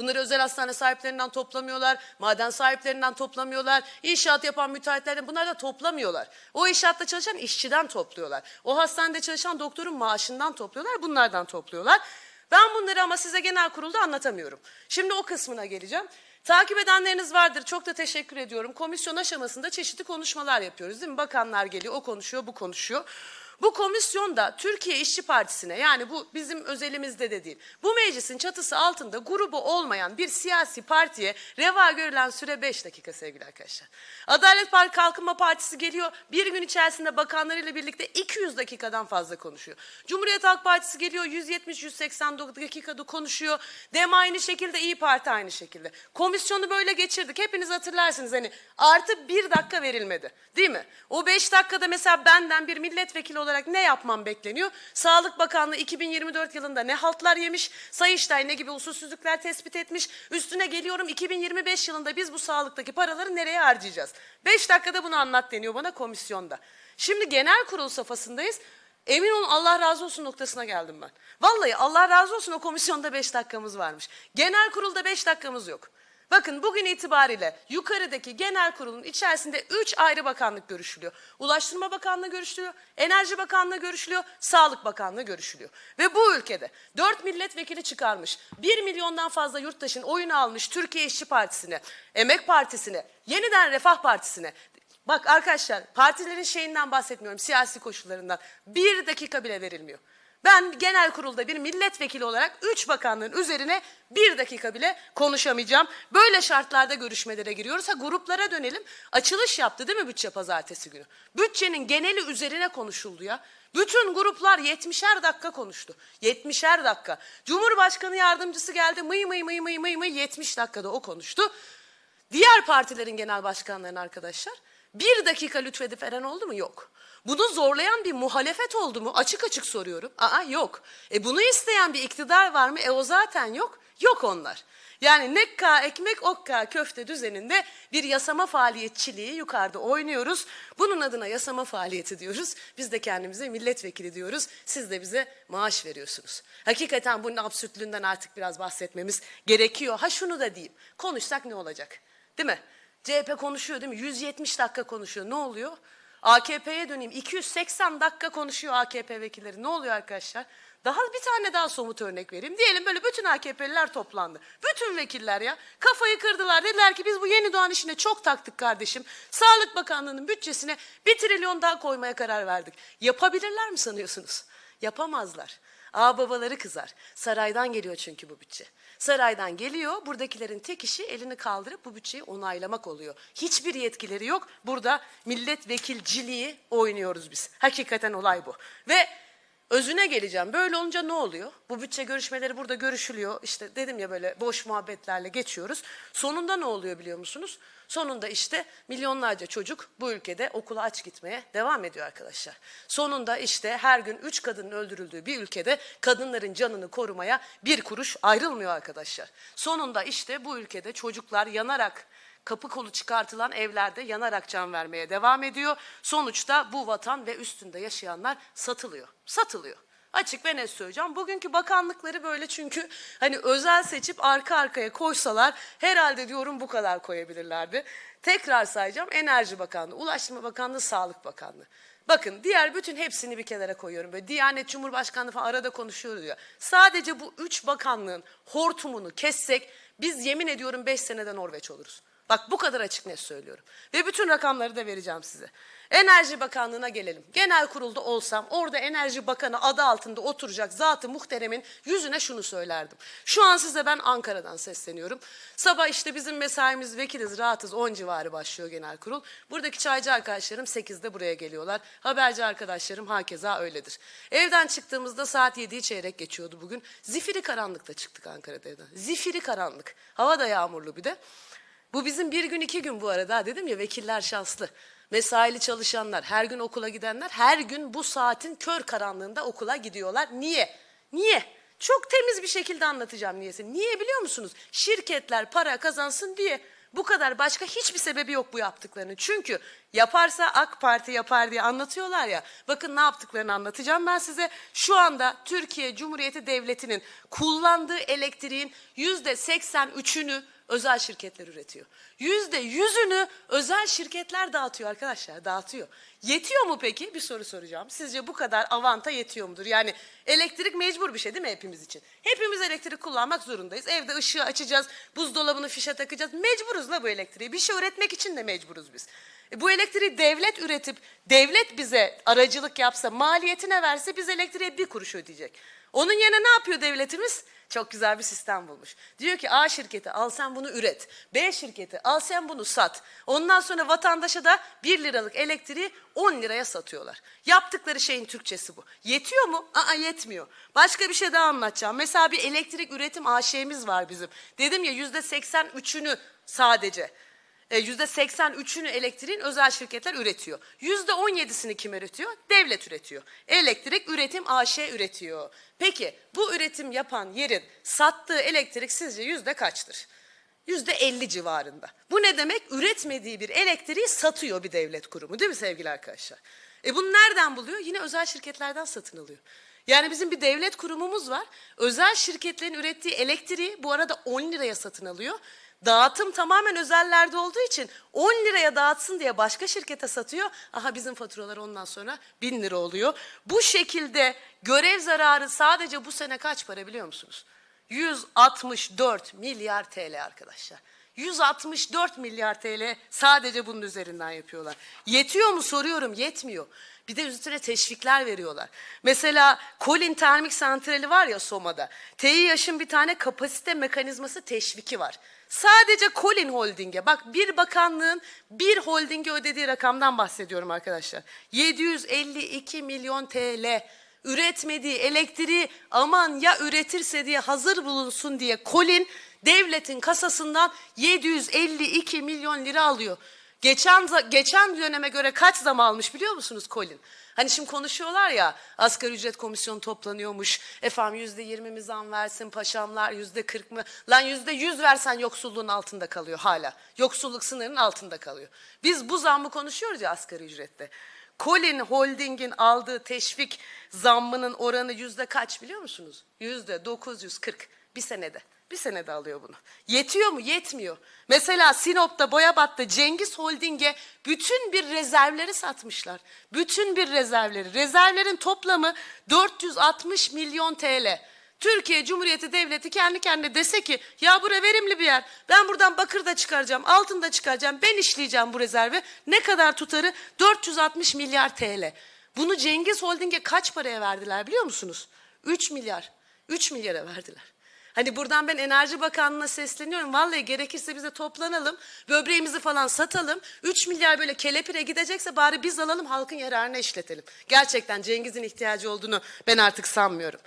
Bunları özel hastane sahiplerinden toplamıyorlar, maden sahiplerinden toplamıyorlar, inşaat yapan müteahhitlerden bunlar da toplamıyorlar. O inşaatta çalışan işçiden topluyorlar. O hastanede çalışan doktorun maaşından topluyorlar, bunlardan topluyorlar. Ben bunları ama size genel kurulda anlatamıyorum. Şimdi o kısmına geleceğim. Takip edenleriniz vardır. Çok da teşekkür ediyorum. Komisyon aşamasında çeşitli konuşmalar yapıyoruz değil mi? Bakanlar geliyor, o konuşuyor, bu konuşuyor. Bu komisyon da Türkiye İşçi Partisi'ne yani bu bizim özelimizde de değil. Bu meclisin çatısı altında grubu olmayan bir siyasi partiye reva görülen süre 5 dakika sevgili arkadaşlar. Adalet Parti Kalkınma Partisi geliyor bir gün içerisinde bakanlarıyla birlikte 200 dakikadan fazla konuşuyor. Cumhuriyet Halk Partisi geliyor 170-189 dakikada konuşuyor. Dem aynı şekilde İyi Parti aynı şekilde. Komisyonu böyle geçirdik. Hepiniz hatırlarsınız hani artı bir dakika verilmedi değil mi? O 5 dakikada mesela benden bir milletvekili olarak ne yapmam bekleniyor? Sağlık Bakanlığı 2024 yılında ne haltlar yemiş? Sayıştay ne gibi usulsüzlükler tespit etmiş? Üstüne geliyorum 2025 yılında biz bu sağlıktaki paraları nereye harcayacağız? 5 dakikada bunu anlat deniyor bana komisyonda. Şimdi genel kurul safhasındayız. Emin olun Allah razı olsun noktasına geldim ben. Vallahi Allah razı olsun o komisyonda 5 dakikamız varmış. Genel kurulda 5 dakikamız yok. Bakın bugün itibariyle yukarıdaki genel kurulun içerisinde 3 ayrı bakanlık görüşülüyor. Ulaştırma Bakanlığı görüşülüyor, Enerji Bakanlığı görüşülüyor, Sağlık Bakanlığı görüşülüyor. Ve bu ülkede 4 milletvekili çıkarmış, 1 milyondan fazla yurttaşın oyunu almış Türkiye İşçi Partisi'ne, Emek Partisi'ne, yeniden Refah Partisi'ne. Bak arkadaşlar partilerin şeyinden bahsetmiyorum, siyasi koşullarından. Bir dakika bile verilmiyor. Ben genel kurulda bir milletvekili olarak üç bakanlığın üzerine bir dakika bile konuşamayacağım. Böyle şartlarda görüşmelere giriyoruz. Ha gruplara dönelim. Açılış yaptı değil mi bütçe pazartesi günü? Bütçenin geneli üzerine konuşuldu ya. Bütün gruplar 70'er dakika konuştu. 70'er dakika. Cumhurbaşkanı yardımcısı geldi mıy mıy mıy mıy mıy mıy 70 dakikada o konuştu. Diğer partilerin genel başkanlarının arkadaşlar bir dakika lütfedip veren oldu mu? Yok. Bunu zorlayan bir muhalefet oldu mu? Açık açık soruyorum. Aa yok. E bunu isteyen bir iktidar var mı? E o zaten yok. Yok onlar. Yani nekka ekmek okka köfte düzeninde bir yasama faaliyetçiliği yukarıda oynuyoruz. Bunun adına yasama faaliyeti diyoruz. Biz de kendimize milletvekili diyoruz. Siz de bize maaş veriyorsunuz. Hakikaten bunun absürtlüğünden artık biraz bahsetmemiz gerekiyor. Ha şunu da diyeyim. Konuşsak ne olacak? Değil mi? CHP konuşuyor değil mi? 170 dakika konuşuyor. Ne oluyor? AKP'ye döneyim. 280 dakika konuşuyor AKP vekilleri. Ne oluyor arkadaşlar? Daha bir tane daha somut örnek vereyim. Diyelim böyle bütün AKP'liler toplandı. Bütün vekiller ya kafayı kırdılar. Dediler ki biz bu yeni doğan işine çok taktık kardeşim. Sağlık Bakanlığı'nın bütçesine bir trilyon daha koymaya karar verdik. Yapabilirler mi sanıyorsunuz? Yapamazlar. Ağ babaları kızar. Saraydan geliyor çünkü bu bütçe. Saraydan geliyor. Buradakilerin tek işi elini kaldırıp bu bütçeyi onaylamak oluyor. Hiçbir yetkileri yok. Burada milletvekilciliği oynuyoruz biz. Hakikaten olay bu. Ve özüne geleceğim. Böyle olunca ne oluyor? Bu bütçe görüşmeleri burada görüşülüyor. İşte dedim ya böyle boş muhabbetlerle geçiyoruz. Sonunda ne oluyor biliyor musunuz? Sonunda işte milyonlarca çocuk bu ülkede okula aç gitmeye devam ediyor arkadaşlar. Sonunda işte her gün üç kadının öldürüldüğü bir ülkede kadınların canını korumaya bir kuruş ayrılmıyor arkadaşlar. Sonunda işte bu ülkede çocuklar yanarak kapı kolu çıkartılan evlerde yanarak can vermeye devam ediyor. Sonuçta bu vatan ve üstünde yaşayanlar satılıyor. Satılıyor. Açık ve net söyleyeceğim. Bugünkü bakanlıkları böyle çünkü hani özel seçip arka arkaya koysalar herhalde diyorum bu kadar koyabilirlerdi. Tekrar sayacağım. Enerji Bakanlığı, Ulaştırma Bakanlığı, Sağlık Bakanlığı. Bakın diğer bütün hepsini bir kenara koyuyorum. Böyle Diyanet Cumhurbaşkanlığı falan arada konuşuyoruz ya. Sadece bu üç bakanlığın hortumunu kessek biz yemin ediyorum beş senede Norveç oluruz. Bak bu kadar açık net söylüyorum. Ve bütün rakamları da vereceğim size. Enerji Bakanlığı'na gelelim. Genel kurulda olsam orada Enerji Bakanı adı altında oturacak zatı muhteremin yüzüne şunu söylerdim. Şu an size ben Ankara'dan sesleniyorum. Sabah işte bizim mesaimiz vekiliz rahatız 10 civarı başlıyor genel kurul. Buradaki çaycı arkadaşlarım 8'de buraya geliyorlar. Haberci arkadaşlarım hakeza öyledir. Evden çıktığımızda saat 7'yi çeyrek geçiyordu bugün. Zifiri karanlıkta çıktık Ankara'da evden. Zifiri karanlık. Hava da yağmurlu bir de. Bu bizim bir gün iki gün bu arada dedim ya vekiller şanslı. Mesaili çalışanlar, her gün okula gidenler her gün bu saatin kör karanlığında okula gidiyorlar. Niye? Niye? Çok temiz bir şekilde anlatacağım niyesi. Niye biliyor musunuz? Şirketler para kazansın diye. Bu kadar başka hiçbir sebebi yok bu yaptıklarının. Çünkü yaparsa AK Parti yapar diye anlatıyorlar ya. Bakın ne yaptıklarını anlatacağım ben size. Şu anda Türkiye Cumhuriyeti Devleti'nin kullandığı elektriğin yüzde 83'ünü özel şirketler üretiyor. Yüzde yüzünü özel şirketler dağıtıyor arkadaşlar, dağıtıyor. Yetiyor mu peki? Bir soru soracağım. Sizce bu kadar avanta yetiyor mudur? Yani elektrik mecbur bir şey değil mi hepimiz için? Hepimiz elektrik kullanmak zorundayız. Evde ışığı açacağız, buzdolabını fişe takacağız. Mecburuz la bu elektriği. Bir şey üretmek için de mecburuz biz. E bu elektriği devlet üretip, devlet bize aracılık yapsa, maliyetine verse biz elektriğe bir kuruş ödeyecek. Onun yerine ne yapıyor devletimiz? Çok güzel bir sistem bulmuş. Diyor ki A şirketi al sen bunu üret. B şirketi al sen bunu sat. Ondan sonra vatandaşa da 1 liralık elektriği 10 liraya satıyorlar. Yaptıkları şeyin Türkçesi bu. Yetiyor mu? Aa yetmiyor. Başka bir şey daha anlatacağım. Mesela bir elektrik üretim AŞ'miz var bizim. Dedim ya yüzde 83'ünü sadece. E, Yüzde 83'ünü elektriğin özel şirketler üretiyor. Yüzde 17'sini kim üretiyor? Devlet üretiyor. Elektrik üretim AŞ üretiyor. Peki bu üretim yapan yerin sattığı elektrik sizce yüzde kaçtır? Yüzde 50 civarında. Bu ne demek? Üretmediği bir elektriği satıyor bir devlet kurumu değil mi sevgili arkadaşlar? E bunu nereden buluyor? Yine özel şirketlerden satın alıyor. Yani bizim bir devlet kurumumuz var. Özel şirketlerin ürettiği elektriği bu arada 10 liraya satın alıyor. Dağıtım tamamen özellerde olduğu için 10 liraya dağıtsın diye başka şirkete satıyor. Aha bizim faturalar ondan sonra 1000 lira oluyor. Bu şekilde görev zararı sadece bu sene kaç para biliyor musunuz? 164 milyar TL arkadaşlar. 164 milyar TL sadece bunun üzerinden yapıyorlar. Yetiyor mu soruyorum yetmiyor. Bir de üstüne teşvikler veriyorlar. Mesela Kolin Termik Santrali var ya Soma'da. TİH'in bir tane kapasite mekanizması teşviki var. Sadece Kolin Holding'e bak bir bakanlığın bir holdinge ödediği rakamdan bahsediyorum arkadaşlar. 752 milyon TL üretmediği elektriği aman ya üretirse diye hazır bulunsun diye Kolin devletin kasasından 752 milyon lira alıyor. Geçen geçen döneme göre kaç zam almış biliyor musunuz Colin? Hani şimdi konuşuyorlar ya asgari ücret komisyonu toplanıyormuş. Efendim yüzde yirmi mi zam versin paşamlar yüzde kırk mı? Lan yüzde yüz versen yoksulluğun altında kalıyor hala. Yoksulluk sınırının altında kalıyor. Biz bu zammı konuşuyoruz ya asgari ücrette. Colin Holding'in aldığı teşvik zammının oranı yüzde kaç biliyor musunuz? Yüzde 940 bir senede. Bir senede alıyor bunu. Yetiyor mu? Yetmiyor. Mesela Sinop'ta, Boyabat'ta Cengiz Holding'e bütün bir rezervleri satmışlar. Bütün bir rezervleri. Rezervlerin toplamı 460 milyon TL. Türkiye Cumhuriyeti Devleti kendi kendine dese ki ya bura verimli bir yer. Ben buradan bakır da çıkaracağım, altın da çıkaracağım. Ben işleyeceğim bu rezervi. Ne kadar tutarı? 460 milyar TL. Bunu Cengiz Holding'e kaç paraya verdiler biliyor musunuz? 3 milyar. 3 milyara verdiler. Hani buradan ben Enerji Bakanlığı'na sesleniyorum. Vallahi gerekirse bize toplanalım. Böbreğimizi falan satalım. 3 milyar böyle kelepire gidecekse bari biz alalım halkın yararına işletelim. Gerçekten Cengiz'in ihtiyacı olduğunu ben artık sanmıyorum.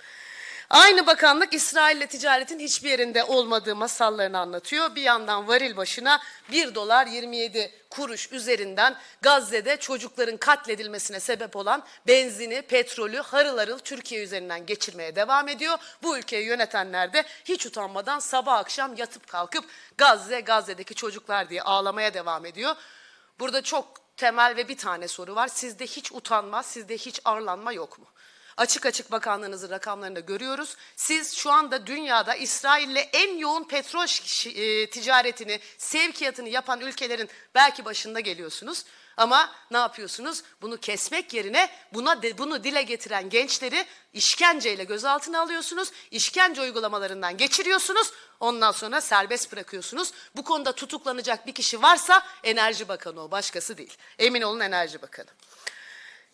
Aynı bakanlık İsrail'le ticaretin hiçbir yerinde olmadığı masallarını anlatıyor. Bir yandan varil başına 1 dolar 27 kuruş üzerinden Gazze'de çocukların katledilmesine sebep olan benzini, petrolü harıl harıl Türkiye üzerinden geçirmeye devam ediyor. Bu ülkeyi yönetenler de hiç utanmadan sabah akşam yatıp kalkıp Gazze, Gazze'deki çocuklar diye ağlamaya devam ediyor. Burada çok temel ve bir tane soru var. Sizde hiç utanma, sizde hiç arlanma yok mu? Açık açık bakanlığınızın rakamlarını da görüyoruz. Siz şu anda dünyada İsrail'le en yoğun petrol e, ticaretini, sevkiyatını yapan ülkelerin belki başında geliyorsunuz. Ama ne yapıyorsunuz? Bunu kesmek yerine buna de- bunu dile getiren gençleri işkenceyle gözaltına alıyorsunuz. İşkence uygulamalarından geçiriyorsunuz. Ondan sonra serbest bırakıyorsunuz. Bu konuda tutuklanacak bir kişi varsa Enerji Bakanı o, başkası değil. Emin olun Enerji Bakanı.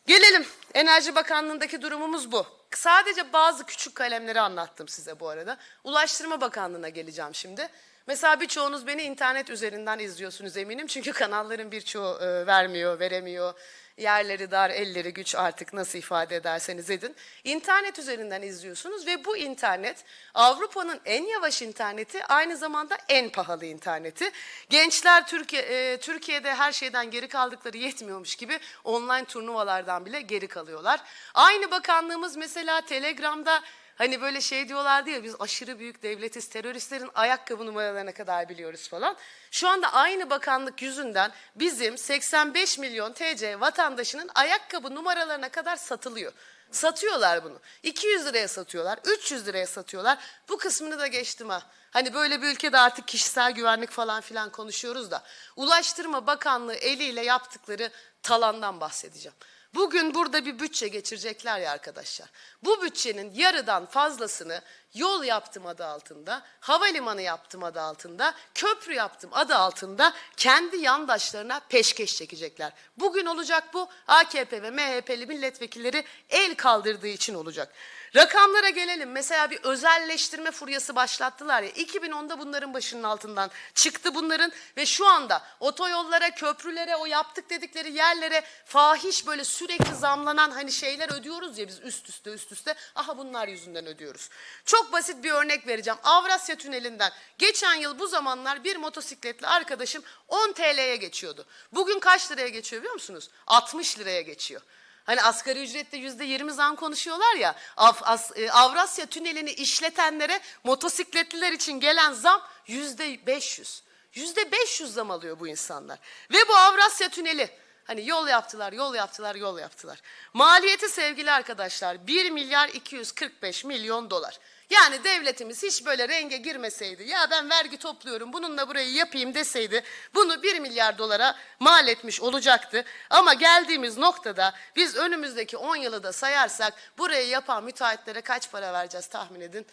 Gelelim Enerji Bakanlığı'ndaki durumumuz bu. Sadece bazı küçük kalemleri anlattım size bu arada. Ulaştırma Bakanlığı'na geleceğim şimdi. Mesela birçoğunuz beni internet üzerinden izliyorsunuz eminim. Çünkü kanalların birçoğu e, vermiyor, veremiyor. Yerleri dar, elleri güç artık nasıl ifade ederseniz edin. İnternet üzerinden izliyorsunuz ve bu internet Avrupa'nın en yavaş interneti aynı zamanda en pahalı interneti. Gençler Türkiye, e, Türkiye'de her şeyden geri kaldıkları yetmiyormuş gibi online turnuvalardan bile geri kalıyorlar. Aynı bakanlığımız mesela Telegram'da Hani böyle şey diyorlardı ya biz aşırı büyük devletiz, teröristlerin ayakkabı numaralarına kadar biliyoruz falan. Şu anda aynı bakanlık yüzünden bizim 85 milyon TC vatandaşının ayakkabı numaralarına kadar satılıyor. Satıyorlar bunu. 200 liraya satıyorlar, 300 liraya satıyorlar. Bu kısmını da geçtim ha. Hani böyle bir ülkede artık kişisel güvenlik falan filan konuşuyoruz da. Ulaştırma Bakanlığı eliyle yaptıkları talandan bahsedeceğim. Bugün burada bir bütçe geçirecekler ya arkadaşlar. Bu bütçenin yarıdan fazlasını yol yaptım adı altında, havalimanı yaptım adı altında, köprü yaptım adı altında kendi yandaşlarına peşkeş çekecekler. Bugün olacak bu AKP ve MHP'li milletvekilleri el kaldırdığı için olacak. Rakamlara gelelim. Mesela bir özelleştirme furyası başlattılar ya. 2010'da bunların başının altından çıktı bunların ve şu anda otoyollara, köprülere, o yaptık dedikleri yerlere fahiş böyle sürekli zamlanan hani şeyler ödüyoruz ya biz üst üste üst üste. Aha bunlar yüzünden ödüyoruz. Çok basit bir örnek vereceğim. Avrasya Tüneli'nden geçen yıl bu zamanlar bir motosikletli arkadaşım 10 TL'ye geçiyordu. Bugün kaç liraya geçiyor biliyor musunuz? 60 liraya geçiyor. Hani asgari ücrette yüzde yirmi zam konuşuyorlar ya. Av- As- e, Avrasya tünelini işletenlere motosikletliler için gelen zam yüzde beş yüz. Yüzde beş yüz zam alıyor bu insanlar. Ve bu Avrasya tüneli hani yol yaptılar, yol yaptılar, yol yaptılar. Maliyeti sevgili arkadaşlar 1 milyar 245 milyon dolar. Yani devletimiz hiç böyle renge girmeseydi ya ben vergi topluyorum bununla burayı yapayım deseydi bunu 1 milyar dolara mal etmiş olacaktı. Ama geldiğimiz noktada biz önümüzdeki 10 yılı da sayarsak burayı yapan müteahhitlere kaç para vereceğiz tahmin edin?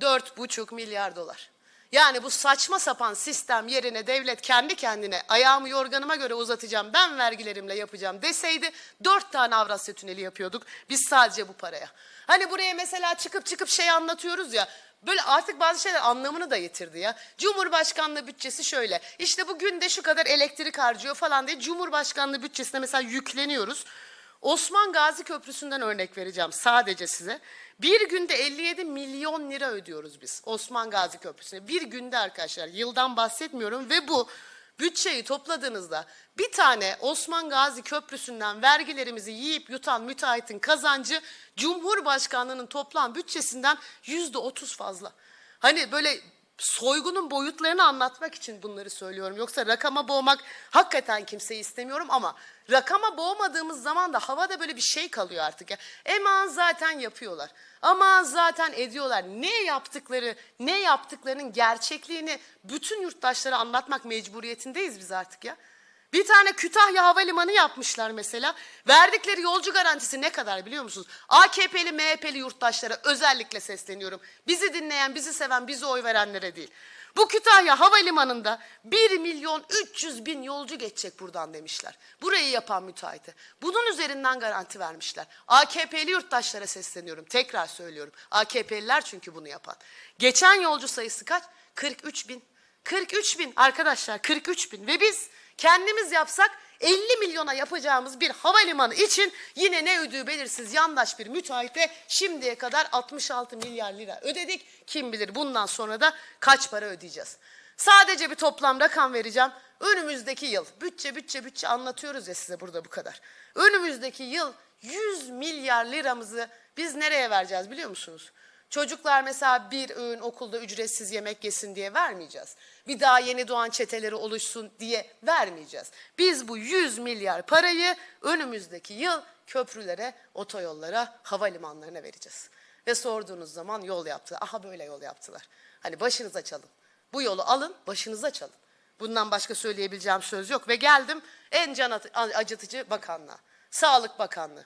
4,5 milyar dolar. Yani bu saçma sapan sistem yerine devlet kendi kendine ayağımı yorganıma göre uzatacağım ben vergilerimle yapacağım deseydi dört tane Avrasya Tüneli yapıyorduk biz sadece bu paraya. Hani buraya mesela çıkıp çıkıp şey anlatıyoruz ya böyle artık bazı şeyler anlamını da yitirdi ya. Cumhurbaşkanlığı bütçesi şöyle işte bu günde şu kadar elektrik harcıyor falan diye Cumhurbaşkanlığı bütçesine mesela yükleniyoruz. Osman Gazi Köprüsü'nden örnek vereceğim sadece size. Bir günde 57 milyon lira ödüyoruz biz Osman Gazi Köprüsü'ne. Bir günde arkadaşlar yıldan bahsetmiyorum ve bu bütçeyi topladığınızda bir tane Osman Gazi Köprüsü'nden vergilerimizi yiyip yutan müteahhitin kazancı Cumhurbaşkanlığının toplam bütçesinden yüzde otuz fazla. Hani böyle soygunun boyutlarını anlatmak için bunları söylüyorum. Yoksa rakama boğmak hakikaten kimseyi istemiyorum ama rakama boğmadığımız zaman da havada böyle bir şey kalıyor artık ya. Eman zaten yapıyorlar. Ama zaten ediyorlar. Ne yaptıkları, ne yaptıklarının gerçekliğini bütün yurttaşlara anlatmak mecburiyetindeyiz biz artık ya. Bir tane Kütahya Havalimanı yapmışlar mesela. Verdikleri yolcu garantisi ne kadar biliyor musunuz? AKP'li, MHP'li yurttaşlara özellikle sesleniyorum. Bizi dinleyen, bizi seven, bizi oy verenlere değil. Bu Kütahya Havalimanı'nda 1 milyon 300 bin yolcu geçecek buradan demişler. Burayı yapan müteahhite. Bunun üzerinden garanti vermişler. AKP'li yurttaşlara sesleniyorum. Tekrar söylüyorum. AKP'liler çünkü bunu yapan. Geçen yolcu sayısı kaç? 43 bin. 43 bin arkadaşlar 43 bin ve biz kendimiz yapsak 50 milyona yapacağımız bir havalimanı için yine ne ödüğü belirsiz yandaş bir müteahhite şimdiye kadar 66 milyar lira ödedik. Kim bilir bundan sonra da kaç para ödeyeceğiz. Sadece bir toplam rakam vereceğim. Önümüzdeki yıl bütçe bütçe bütçe anlatıyoruz ya size burada bu kadar. Önümüzdeki yıl 100 milyar liramızı biz nereye vereceğiz biliyor musunuz? Çocuklar mesela bir öğün okulda ücretsiz yemek yesin diye vermeyeceğiz. Bir daha yeni doğan çeteleri oluşsun diye vermeyeceğiz. Biz bu 100 milyar parayı önümüzdeki yıl köprülere, otoyollara, havalimanlarına vereceğiz. Ve sorduğunuz zaman yol yaptı. Aha böyle yol yaptılar. Hani başınıza çalın. Bu yolu alın, başınıza çalın. Bundan başka söyleyebileceğim söz yok. Ve geldim en can acıtıcı bakanlığa. Sağlık Bakanlığı.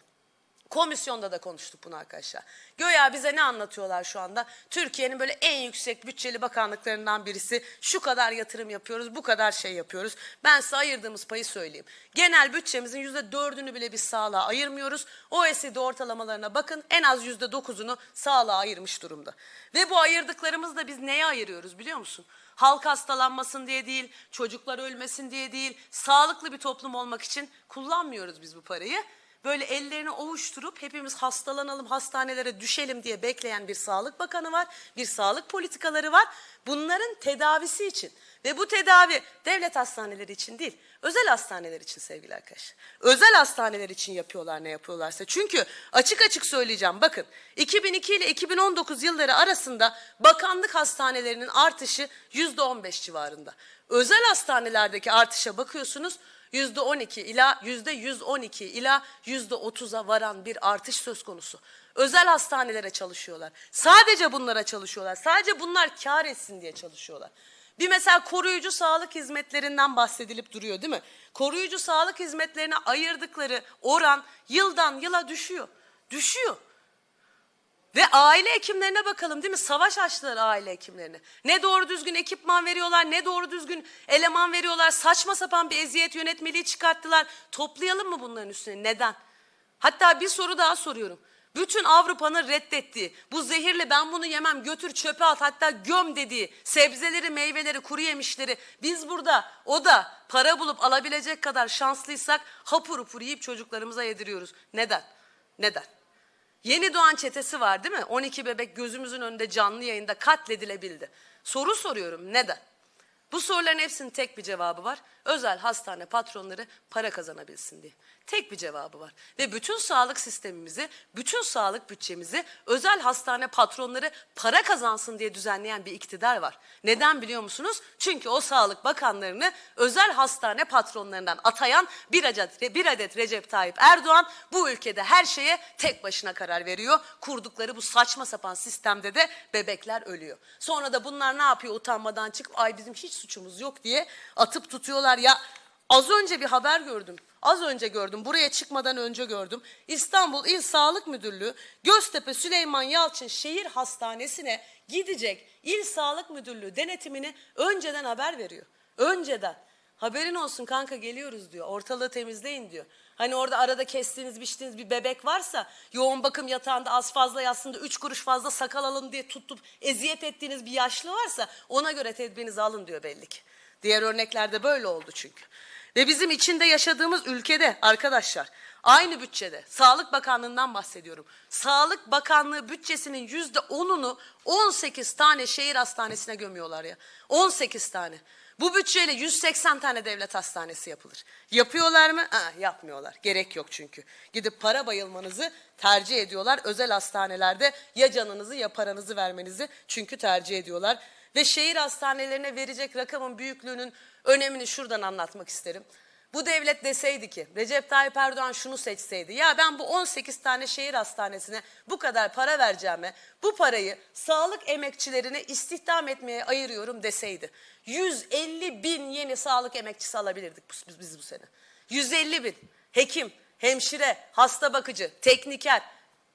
Komisyonda da konuştuk bunu arkadaşlar. Göya bize ne anlatıyorlar şu anda? Türkiye'nin böyle en yüksek bütçeli bakanlıklarından birisi. Şu kadar yatırım yapıyoruz, bu kadar şey yapıyoruz. Ben size ayırdığımız payı söyleyeyim. Genel bütçemizin yüzde dördünü bile biz sağlığa ayırmıyoruz. OECD ortalamalarına bakın en az yüzde dokuzunu sağlığa ayırmış durumda. Ve bu ayırdıklarımızı da biz neye ayırıyoruz biliyor musun? Halk hastalanmasın diye değil, çocuklar ölmesin diye değil, sağlıklı bir toplum olmak için kullanmıyoruz biz bu parayı. Böyle ellerini ovuşturup hepimiz hastalanalım, hastanelere düşelim diye bekleyen bir sağlık bakanı var, bir sağlık politikaları var. Bunların tedavisi için ve bu tedavi devlet hastaneleri için değil, özel hastaneler için sevgili arkadaşlar. Özel hastaneler için yapıyorlar ne yapıyorlarsa. Çünkü açık açık söyleyeceğim bakın 2002 ile 2019 yılları arasında bakanlık hastanelerinin artışı yüzde 15 civarında. Özel hastanelerdeki artışa bakıyorsunuz 12 ila yüzde 112 ila yüzde 30'a varan bir artış söz konusu. Özel hastanelere çalışıyorlar. Sadece bunlara çalışıyorlar. Sadece bunlar kar etsin diye çalışıyorlar. Bir mesela koruyucu sağlık hizmetlerinden bahsedilip duruyor değil mi? Koruyucu sağlık hizmetlerine ayırdıkları oran yıldan yıla düşüyor. Düşüyor. Ve aile hekimlerine bakalım değil mi? Savaş açtılar aile hekimlerine. Ne doğru düzgün ekipman veriyorlar, ne doğru düzgün eleman veriyorlar. Saçma sapan bir eziyet yönetmeliği çıkarttılar. Toplayalım mı bunların üstüne? Neden? Hatta bir soru daha soruyorum. Bütün Avrupa'nın reddettiği, bu zehirli ben bunu yemem götür çöpe at hatta göm dediği sebzeleri, meyveleri, kuru yemişleri biz burada o da para bulup alabilecek kadar şanslıysak hapur hapur yiyip çocuklarımıza yediriyoruz. Neden? Neden? Yeni doğan çetesi var değil mi? 12 bebek gözümüzün önünde canlı yayında katledilebildi. Soru soruyorum neden? Bu soruların hepsinin tek bir cevabı var. Özel hastane patronları para kazanabilsin diye. Tek bir cevabı var. Ve bütün sağlık sistemimizi, bütün sağlık bütçemizi özel hastane patronları para kazansın diye düzenleyen bir iktidar var. Neden biliyor musunuz? Çünkü o sağlık bakanlarını özel hastane patronlarından atayan bir adet, bir adet Recep Tayyip Erdoğan bu ülkede her şeye tek başına karar veriyor. Kurdukları bu saçma sapan sistemde de bebekler ölüyor. Sonra da bunlar ne yapıyor utanmadan çıkıp ay bizim hiç suçumuz yok diye atıp tutuyorlar. Ya az önce bir haber gördüm. Az önce gördüm. Buraya çıkmadan önce gördüm. İstanbul İl Sağlık Müdürlüğü Göztepe Süleyman Yalçın Şehir Hastanesi'ne gidecek İl Sağlık Müdürlüğü denetimini önceden haber veriyor. Önceden. Haberin olsun kanka geliyoruz diyor. Ortalığı temizleyin diyor. Hani orada arada kestiğiniz biçtiğiniz bir bebek varsa yoğun bakım yatağında az fazla yatsın da üç kuruş fazla sakal alın diye tutup eziyet ettiğiniz bir yaşlı varsa ona göre tedbirinizi alın diyor belli ki. Diğer örneklerde böyle oldu çünkü. Ve bizim içinde yaşadığımız ülkede arkadaşlar aynı bütçede Sağlık Bakanlığı'ndan bahsediyorum. Sağlık Bakanlığı bütçesinin yüzde onunu 18 tane şehir hastanesine gömüyorlar ya. 18 tane. Bu bütçeyle 180 tane devlet hastanesi yapılır. Yapıyorlar mı? Aa, yapmıyorlar. Gerek yok çünkü. Gidip para bayılmanızı tercih ediyorlar. Özel hastanelerde ya canınızı ya paranızı vermenizi çünkü tercih ediyorlar. Ve şehir hastanelerine verecek rakamın büyüklüğünün önemini şuradan anlatmak isterim. Bu devlet deseydi ki Recep Tayyip Erdoğan şunu seçseydi ya ben bu 18 tane şehir hastanesine bu kadar para vereceğime bu parayı sağlık emekçilerine istihdam etmeye ayırıyorum deseydi 150 bin yeni sağlık emekçisi alabilirdik biz, biz bu sene. 150 bin hekim, hemşire, hasta bakıcı, tekniker,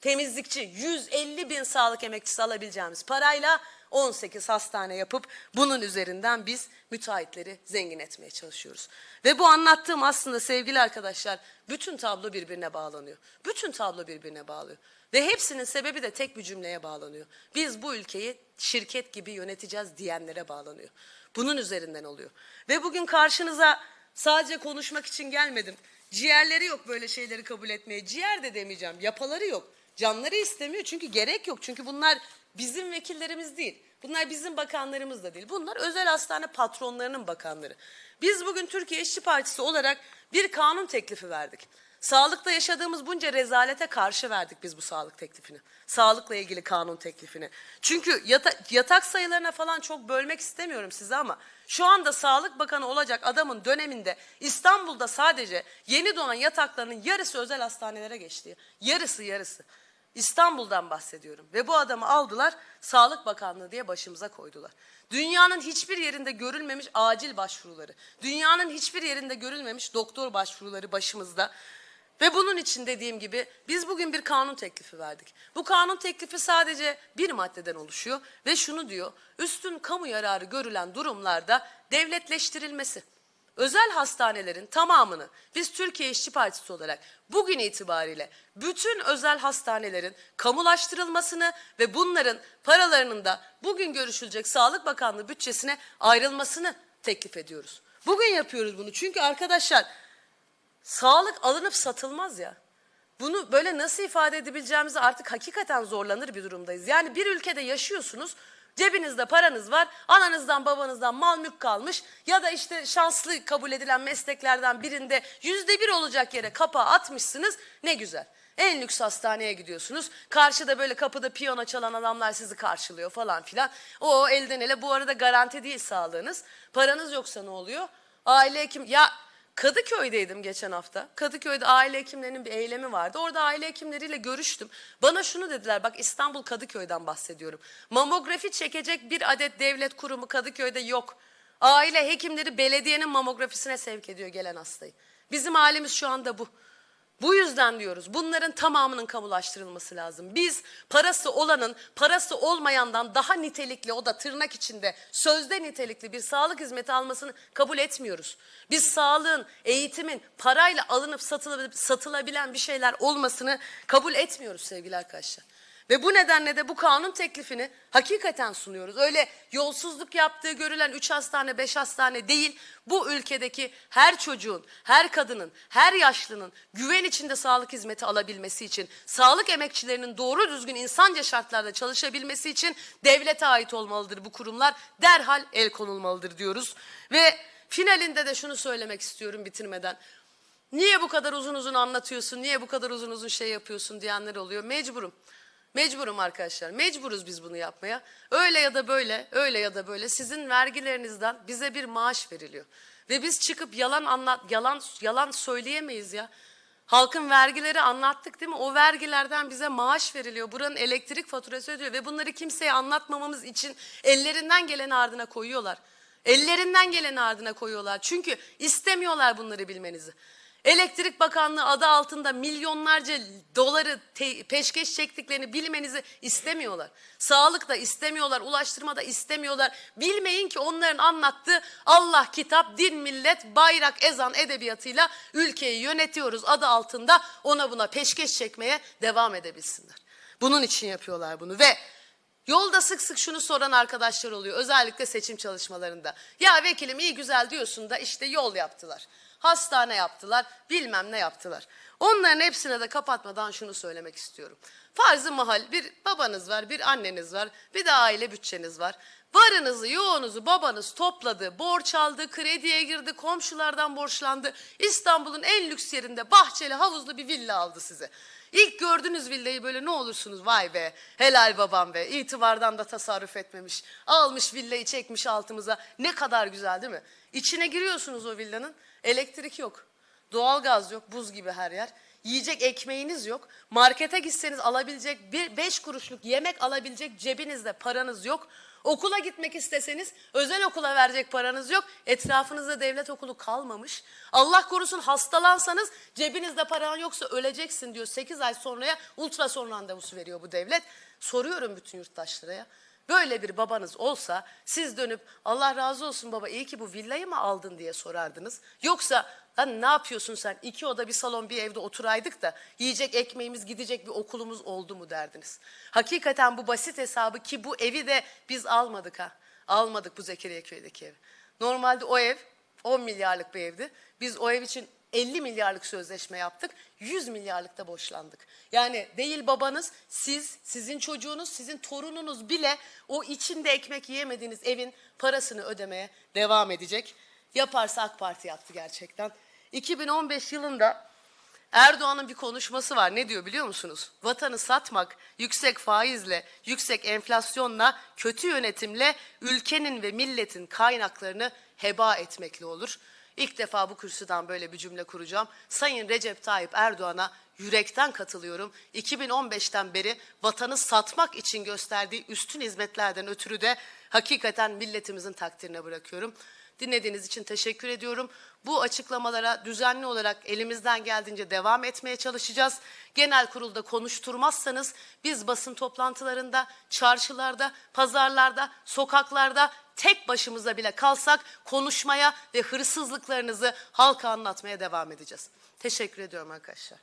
temizlikçi 150 bin sağlık emekçisi alabileceğimiz parayla 18 hastane yapıp bunun üzerinden biz müteahhitleri zengin etmeye çalışıyoruz. Ve bu anlattığım aslında sevgili arkadaşlar bütün tablo birbirine bağlanıyor. Bütün tablo birbirine bağlıyor. Ve hepsinin sebebi de tek bir cümleye bağlanıyor. Biz bu ülkeyi şirket gibi yöneteceğiz diyenlere bağlanıyor. Bunun üzerinden oluyor. Ve bugün karşınıza sadece konuşmak için gelmedim. Ciğerleri yok böyle şeyleri kabul etmeye. Ciğer de demeyeceğim. Yapaları yok. Canları istemiyor çünkü gerek yok. Çünkü bunlar bizim vekillerimiz değil. Bunlar bizim bakanlarımız da değil. Bunlar özel hastane patronlarının bakanları. Biz bugün Türkiye İşçi Partisi olarak bir kanun teklifi verdik. Sağlıkta yaşadığımız bunca rezalete karşı verdik biz bu sağlık teklifini. Sağlıkla ilgili kanun teklifini. Çünkü yata, yatak sayılarına falan çok bölmek istemiyorum size ama şu anda Sağlık Bakanı olacak adamın döneminde İstanbul'da sadece yeni donan yataklarının yarısı özel hastanelere geçti. Yarısı yarısı. İstanbul'dan bahsediyorum ve bu adamı aldılar Sağlık Bakanlığı diye başımıza koydular. Dünyanın hiçbir yerinde görülmemiş acil başvuruları, dünyanın hiçbir yerinde görülmemiş doktor başvuruları başımızda. Ve bunun için dediğim gibi biz bugün bir kanun teklifi verdik. Bu kanun teklifi sadece bir maddeden oluşuyor ve şunu diyor, üstün kamu yararı görülen durumlarda devletleştirilmesi özel hastanelerin tamamını biz Türkiye İşçi Partisi olarak bugün itibariyle bütün özel hastanelerin kamulaştırılmasını ve bunların paralarının da bugün görüşülecek Sağlık Bakanlığı bütçesine ayrılmasını teklif ediyoruz. Bugün yapıyoruz bunu çünkü arkadaşlar sağlık alınıp satılmaz ya. Bunu böyle nasıl ifade edebileceğimizi artık hakikaten zorlanır bir durumdayız. Yani bir ülkede yaşıyorsunuz, cebinizde paranız var, ananızdan babanızdan mal mülk kalmış ya da işte şanslı kabul edilen mesleklerden birinde yüzde bir olacak yere kapağı atmışsınız ne güzel. En lüks hastaneye gidiyorsunuz. Karşıda böyle kapıda piyano çalan adamlar sizi karşılıyor falan filan. O elden ele bu arada garanti değil sağlığınız. Paranız yoksa ne oluyor? Aile hekim ya Kadıköy'deydim geçen hafta. Kadıköy'de aile hekimlerinin bir eylemi vardı. Orada aile hekimleriyle görüştüm. Bana şunu dediler bak İstanbul Kadıköy'den bahsediyorum. Mamografi çekecek bir adet devlet kurumu Kadıköy'de yok. Aile hekimleri belediyenin mamografisine sevk ediyor gelen hastayı. Bizim halimiz şu anda bu. Bu yüzden diyoruz bunların tamamının kamulaştırılması lazım. Biz parası olanın parası olmayandan daha nitelikli o da tırnak içinde sözde nitelikli bir sağlık hizmeti almasını kabul etmiyoruz. Biz sağlığın, eğitimin parayla alınıp satılabil- satılabilen bir şeyler olmasını kabul etmiyoruz sevgili arkadaşlar. Ve bu nedenle de bu kanun teklifini hakikaten sunuyoruz. Öyle yolsuzluk yaptığı görülen 3 hastane 5 hastane değil bu ülkedeki her çocuğun, her kadının, her yaşlının güven içinde sağlık hizmeti alabilmesi için, sağlık emekçilerinin doğru düzgün insanca şartlarda çalışabilmesi için devlete ait olmalıdır bu kurumlar. Derhal el konulmalıdır diyoruz. Ve finalinde de şunu söylemek istiyorum bitirmeden. Niye bu kadar uzun uzun anlatıyorsun, niye bu kadar uzun uzun şey yapıyorsun diyenler oluyor. Mecburum. Mecburum arkadaşlar. Mecburuz biz bunu yapmaya. Öyle ya da böyle, öyle ya da böyle sizin vergilerinizden bize bir maaş veriliyor. Ve biz çıkıp yalan anlat yalan yalan söyleyemeyiz ya. Halkın vergileri anlattık değil mi? O vergilerden bize maaş veriliyor. Buranın elektrik faturası ödüyor ve bunları kimseye anlatmamamız için ellerinden geleni ardına koyuyorlar. Ellerinden geleni ardına koyuyorlar. Çünkü istemiyorlar bunları bilmenizi. Elektrik Bakanlığı adı altında milyonlarca doları peşkeş çektiklerini bilmenizi istemiyorlar. Sağlıkta istemiyorlar, ulaştırmada istemiyorlar. Bilmeyin ki onların anlattığı Allah, kitap, din, millet, bayrak, ezan edebiyatıyla ülkeyi yönetiyoruz adı altında ona buna peşkeş çekmeye devam edebilsinler. Bunun için yapıyorlar bunu ve Yolda sık sık şunu soran arkadaşlar oluyor özellikle seçim çalışmalarında. Ya vekilim iyi güzel diyorsun da işte yol yaptılar. Hastane yaptılar, bilmem ne yaptılar. Onların hepsine de kapatmadan şunu söylemek istiyorum. Farzı mahal bir babanız var, bir anneniz var, bir de aile bütçeniz var. Varınızı, yoğunuzu babanız topladı, borç aldı, krediye girdi, komşulardan borçlandı. İstanbul'un en lüks yerinde bahçeli, havuzlu bir villa aldı size. İlk gördüğünüz villayı böyle ne olursunuz vay be helal babam be itibardan da tasarruf etmemiş. Almış villayı çekmiş altımıza ne kadar güzel değil mi? İçine giriyorsunuz o villanın elektrik yok. Doğalgaz yok buz gibi her yer. Yiyecek ekmeğiniz yok. Markete gitseniz alabilecek bir beş kuruşluk yemek alabilecek cebinizde paranız yok. Okula gitmek isteseniz özel okula verecek paranız yok. Etrafınızda devlet okulu kalmamış. Allah korusun hastalansanız cebinizde paran yoksa öleceksin diyor. 8 ay sonraya ultrason randevusu veriyor bu devlet. Soruyorum bütün yurttaşlara ya. Böyle bir babanız olsa siz dönüp Allah razı olsun baba iyi ki bu villayı mı aldın diye sorardınız. Yoksa lan ne yapıyorsun sen iki oda bir salon bir evde oturaydık da yiyecek ekmeğimiz gidecek bir okulumuz oldu mu derdiniz. Hakikaten bu basit hesabı ki bu evi de biz almadık ha. Almadık bu Zekeriya köydeki evi. Normalde o ev 10 milyarlık bir evdi. Biz o ev için 50 milyarlık sözleşme yaptık. 100 milyarlıkta boşlandık. Yani değil babanız, siz, sizin çocuğunuz, sizin torununuz bile o içinde ekmek yiyemediğiniz evin parasını ödemeye devam edecek. Yaparsa AK Parti yaptı gerçekten. 2015 yılında Erdoğan'ın bir konuşması var. Ne diyor biliyor musunuz? Vatanı satmak yüksek faizle, yüksek enflasyonla, kötü yönetimle ülkenin ve milletin kaynaklarını heba etmekle olur. İlk defa bu kürsüden böyle bir cümle kuracağım. Sayın Recep Tayyip Erdoğan'a yürekten katılıyorum. 2015'ten beri vatanı satmak için gösterdiği üstün hizmetlerden ötürü de hakikaten milletimizin takdirine bırakıyorum. Dinlediğiniz için teşekkür ediyorum. Bu açıklamalara düzenli olarak elimizden geldiğince devam etmeye çalışacağız. Genel kurulda konuşturmazsanız biz basın toplantılarında, çarşılarda, pazarlarda, sokaklarda tek başımıza bile kalsak konuşmaya ve hırsızlıklarınızı halka anlatmaya devam edeceğiz. Teşekkür ediyorum arkadaşlar.